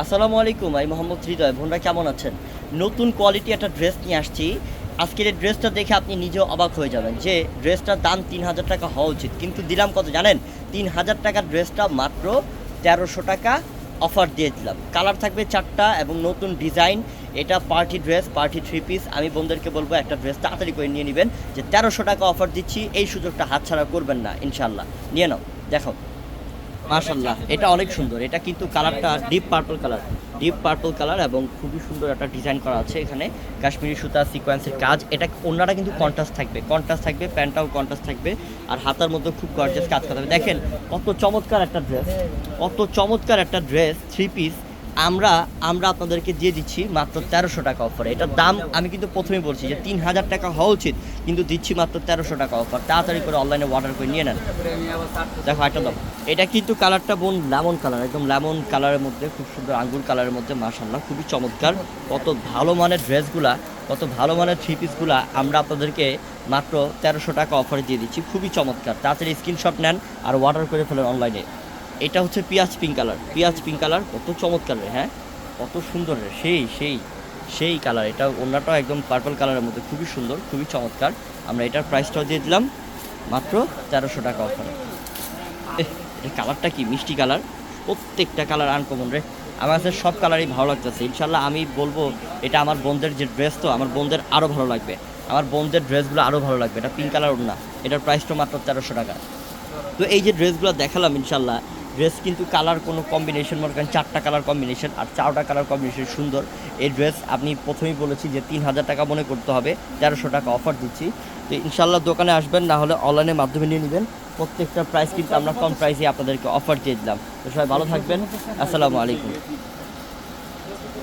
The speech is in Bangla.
আসসালামু আলাইকুম, আমি মোহাম্মদ হৃদয়। বোনরা কেমন আছেন? নতুন কোয়ালিটি একটা ড্রেস নিয়ে আসছি। আজকের এই ড্রেসটা দেখে আপনি নিজেও অবাক হয়ে যাবেন যে ড্রেসটার দাম তিন হাজার টাকা হওয়া উচিত। কিন্তু দিলাম কত জানেন? তিন হাজার টাকার ড্রেসটা মাত্র তেরোশো টাকা অফার দিয়ে দিলাম। কালার থাকবে চারটা এবং নতুন ডিজাইন এটা party dress party three piece আমি বোনদেরকে বলব একটা ড্রেস তাড়াতাড়ি করে নিয়ে নেবেন যে তেরোশো টাকা অফার দিচ্ছি, এই সুযোগটা হাতছাড়া করবেন না ইনশাল্লাহ নিয়ে নাও, দেখো। মাশাল্লাহ এটা অনেক সুন্দর। এটা কিন্তু কালারটা deep purple colour deep purple colour এবং খুবই সুন্দর একটা ডিজাইন করা আছে এখানে। কাশ্মীরি সুতা সিকোয়েন্সের কাজ। এটা ওনারা কিন্তু কন্ট্রাস্ট থাকবে। কন্ট্রাস্ট থাকবে, প্যান্টটাও কন্ট্রাস্ট থাকবে। আর হাতার মধ্যে খুব গর্জাস কাজ করা হবে দেখেন, কত চমৎকার একটা ড্রেস কত চমৎকার একটা ড্রেস থ্রি পিস আমরা আমরা আপনাদেরকে দিয়ে দিচ্ছি মাত্র তেরোশো টাকা অফার এটার দাম আমি কিন্তু প্রথমেই বলছি যে তিন হাজার টাকা হওয়া উচিত, কিন্তু দিচ্ছি মাত্র তেরোশো টাকা অফার তাড়াতাড়ি করে অনলাইনে অর্ডার করে নিয়ে নেন। দেখো একটা দাম। এটা কিন্তু কালারটা বোন লেমন কালার একদম লেমন কালারের মধ্যে, খুব সুন্দর আঙ্গুর কালারের মধ্যে মাসাল্লাহ খুবই চমৎকার। কত ভালো মানের ড্রেসগুলা কত ভালো মানের থ্রি পিসগুলা আমরা আপনাদেরকে মাত্র তেরোশো টাকা অফারে দিয়ে দিচ্ছি। খুবই চমৎকার। তাড়াতাড়ি স্ক্রিনশট নেন আর অর্ডার করে ফেলেন অনলাইনে এটা হচ্ছে পিঁয়াজ পিঙ্ক কালার পিঁয়াজ পিঙ্ক কালার কত চমৎকার রে হ্যাঁ? কত সুন্দর রে, সেই সেই সেই কালার এটা অন্যটাও একদম পার্পল কালারের মধ্যে খুবই সুন্দর, খুবই চমৎকার। আমরা এটার প্রাইসটাও দিয়ে দিলাম মাত্র তেরোশো টাকা অফারে এর কালারটা কি? মিষ্টি কালার প্রত্যেকটা কালার আনকমন রে। আমার কাছে সব কালারই ভালো লাগতেছে। ইনশাল্লাহ আমি বলব, এটা আমার বোনদের যে ড্রেস তো, আমার বোনদের আরও ভালো লাগবে। আমার বোনদের ড্রেসগুলো আরও ভালো লাগবে। এটা পিঙ্ক কালার না এটার প্রাইসটা মাত্র তেরোশো টাকা। তো এই যে ড্রেসগুলো দেখালাম ইনশাল্লাহ ড্রেস কিন্তু কালার কোনো কম্বিনেশন মনে করেন চারটা কালার কম্বিনেশন আর চারটা কালার কম্বিনেশন সুন্দর। এই ড্রেস আপনি প্রথমেই বলেছি যে তিন হাজার টাকা মনে করতে হবে, তেরোশো টাকা অফার দিচ্ছি। তো ইনশাল্লাহ দোকানে আসবেন, না হলে অনলাইনের মাধ্যমে নিয়ে নেবেন। প্রত্যেকটা প্রাইস কিন্তু আমরা কম প্রাইসে আপনাদেরকে অফার দিয়ে দিলাম। তো সবাই ভালো থাকবেন। আসসালামু আলাইকুম।